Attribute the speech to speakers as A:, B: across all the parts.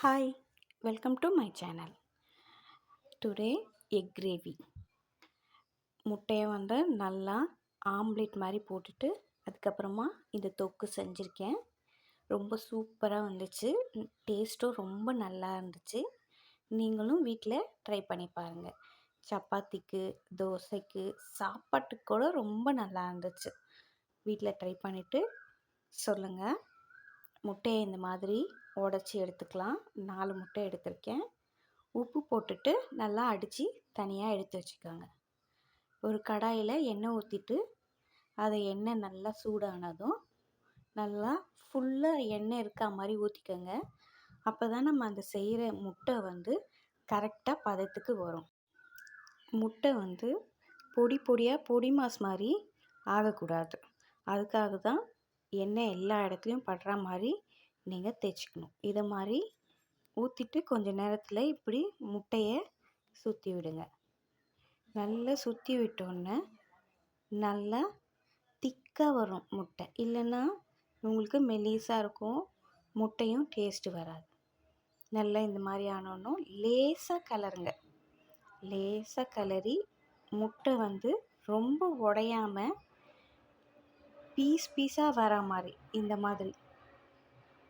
A: Hi welcome to my channel today egg gravy முட்டையை வந்து நல்லா ஆம்லேட் மாதிரி போட்டுட்டு அதுக்கப்புறமா இந்த தொக்கு செஞ்சுருக்கேன். ரொம்ப சூப்பராக வந்துச்சு. டேஸ்ட்டும் ரொம்ப நல்லா இருந்துச்சு. நீங்களும் வீட்டில் ட்ரை பண்ணி பாருங்கள் சப்பாத்திக்கு தோசைக்கு சாப்பாட்டுக்கு கூட ரொம்ப நல்லா இருந்துச்சு. வீட்டில் ட்ரை பண்ணிவிட்டு சொல்லுங்கள் முட்டையை இந்த மாதிரி உடச்சி எடுத்துக்கலாம். நாலு முட்டை எடுத்திருக்கேன். உப்பு போட்டுட்டு நல்லா அடித்து தனியாக எடுத்து வச்சுக்கோங்க. ஒரு கடாயில் எண்ணெய் ஊற்றிட்டு அதை எண்ணெய் நல்லா சூடானதும் நல்லா ஃபுல்லாக எண்ணெய் இருக்கா மாதிரி ஊற்றிக்கோங்க அப்போ தான் நம்ம அந்த செய்கிற முட்டை வந்து கரெக்டாக பதத்துக்கு வரும். முட்டை வந்து பொடி பொடியாக பொடி மாஸ் மாதிரி ஆகக்கூடாது. அதுக்காக தான் எண்ணெய் எல்லா இடத்துலையும் படுற மாதிரி நீங்கள் தேய்ச்சிக்கணும். இதை மாதிரி ஊற்றிட்டு கொஞ்சம் நேரத்தில் இப்படி முட்டையை சுற்றி விடுங்க. நல்லா சுற்றி விட்டோன்னே நல்லா திக்காக வரும் முட்டை. இல்லைன்னா உங்களுக்கு மெலிசாக இருக்கும் முட்டையும் டேஸ்ட்டு வராது. நல்லா இந்த மாதிரி ஆனோன்னும் லேசாக கலருங்க. லேசாக கலரி முட்டை வந்து ரொம்ப உடையாமல் பீஸ் பீஸாக வர மாதிரி இந்த மாதிரி.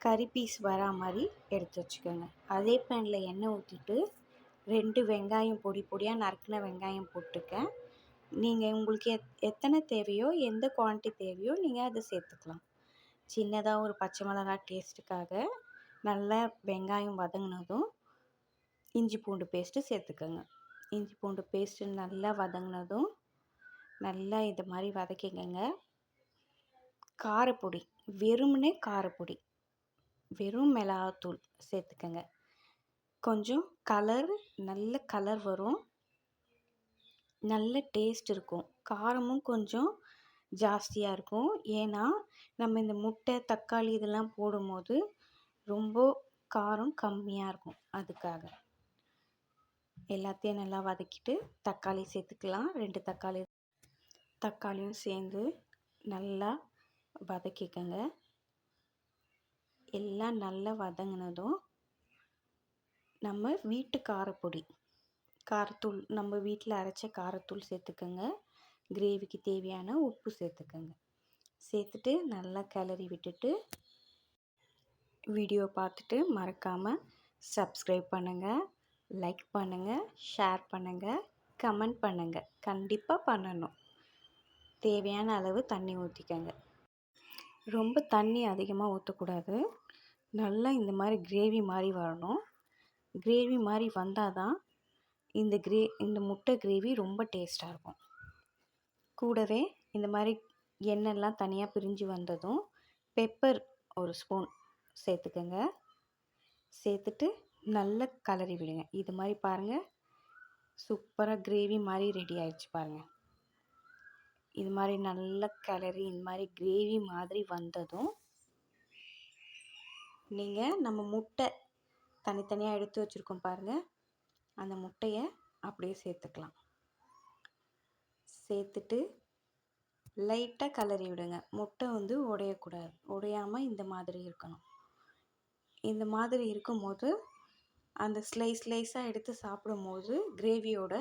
A: கறி பீஸ் வரா மாதிரி எடுத்து வச்சுக்கோங்க. அதே பேனில் எண்ணெய் ஊற்றிட்டு ரெண்டு வெங்காயம் பொடி பொடியாக நறுக்கின வெங்காயம் போட்டுக்கேன் நீங்கள் உங்களுக்கு எத் எத்தனை தேவையோ எந்த குவான்டிட்டி தேவையோ நீங்கள் அதை சேர்த்துக்கலாம். சின்னதாக ஒரு பச்சை மிளகாய் டேஸ்ட்டுக்காக நல்லா வெங்காயம் வதங்கினதும் இஞ்சி பூண்டு பேஸ்ட்டு சேர்த்துக்கோங்க. இஞ்சி பூண்டு பேஸ்ட்டு நல்லா வதங்கினதும் நல்லா இது மாதிரி வதக்கிக்கங்க. காரப்பொடி வெறுமனே காரப்பொடி. வெறும் மிளகாத்தூள் சேர்த்துக்கங்க. கொஞ்சம் கலர் நல்ல கலர் வரும். நல்ல டேஸ்ட் இருக்கும். காரமும் கொஞ்சம் ஜாஸ்தியாக இருக்கும். ஏன்னா நம்ம இந்த முட்டை தக்காளி இதெல்லாம் போடும்போது ரொம்ப காரம் கம்மியாக இருக்கும். அதுக்காக எல்லாத்தையும் நல்லா வதக்கிட்டு தக்காளி சேர்த்துக்கலாம். ரெண்டு தக்காளி தக்காளியும் சேர்ந்து நல்லா வதக்கிக்கோங்க. எல்லாம் நல்லா வதங்கினதும் நம்ம வீட்டு காரப்பொடி காரத்தூள் நம்ம வீட்டில் அரைச்ச காரத்தூள் சேர்த்துக்கோங்க. கிரேவிக்கு தேவையான உப்பு சேர்த்துக்கோங்க. சேர்த்துட்டு நல்லா கிளறி விட்டுட்டு வீடியோ பார்த்துட்டு மறக்காமல் சப்ஸ்கிரைப் பண்ணுங்கள் லைக் பண்ணுங்கள் ஷேர் பண்ணுங்கள் கமெண்ட் பண்ணுங்கள் கண்டிப்பாக பண்ணணும். தேவையான அளவு தண்ணி ஊற்றிக்கங்க ரொம்ப தண்ணி அதிகமாக ஊற்றக்கூடாது நல்லா இந்த மாதிரி கிரேவி மாதிரி வரணும். கிரேவி மாதிரி வந்தால் தான் இந்த கிரே இந்த முட்டை கிரேவி ரொம்ப டேஸ்ட்டாக இருக்கும். கூடவே இந்த மாதிரி எண்ணெய்லாம் தனியாக பிரிஞ்சு வந்ததும் பெப்பர் ஒரு ஸ்பூன் சேர்த்துக்கோங்க. சேர்த்துட்டு நல்லா கலரி விடுங்க. இது மாதிரி பாருங்கள் சூப்பராக கிரேவி மாதிரி ரெடி ஆயிடுச்சு பாருங்கள் இது மாதிரி நல்லா கிளறி இந்த மாதிரி கிரேவி மாதிரி வந்ததும் நீங்கள் நம்ம முட்டை தனித்தனியாக எடுத்து வச்சுருக்கோம் பாருங்கள் அந்த முட்டையை அப்படியே சேர்த்துக்கலாம். சேர்த்துட்டு லைட்டாக கலரி விடுங்க. முட்டை வந்து உடையக்கூடாது. உடையாமல் இந்த மாதிரி இருக்கணும். இந்த மாதிரி இருக்கும்போது அந்த ஸ்லைஸ் ஸ்லைஸாக எடுத்து சாப்பிடும்போது கிரேவியோட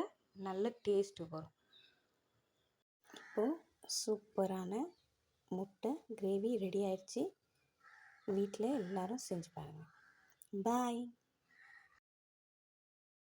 A: நல்ல டேஸ்ட்டு வரும். இப்போது சூப்பரான முட்டை கிரேவி ரெடி ஆயிடுச்சு. வீட்டில் எல்லோரும் செஞ்சு பாருங்கள் பாய்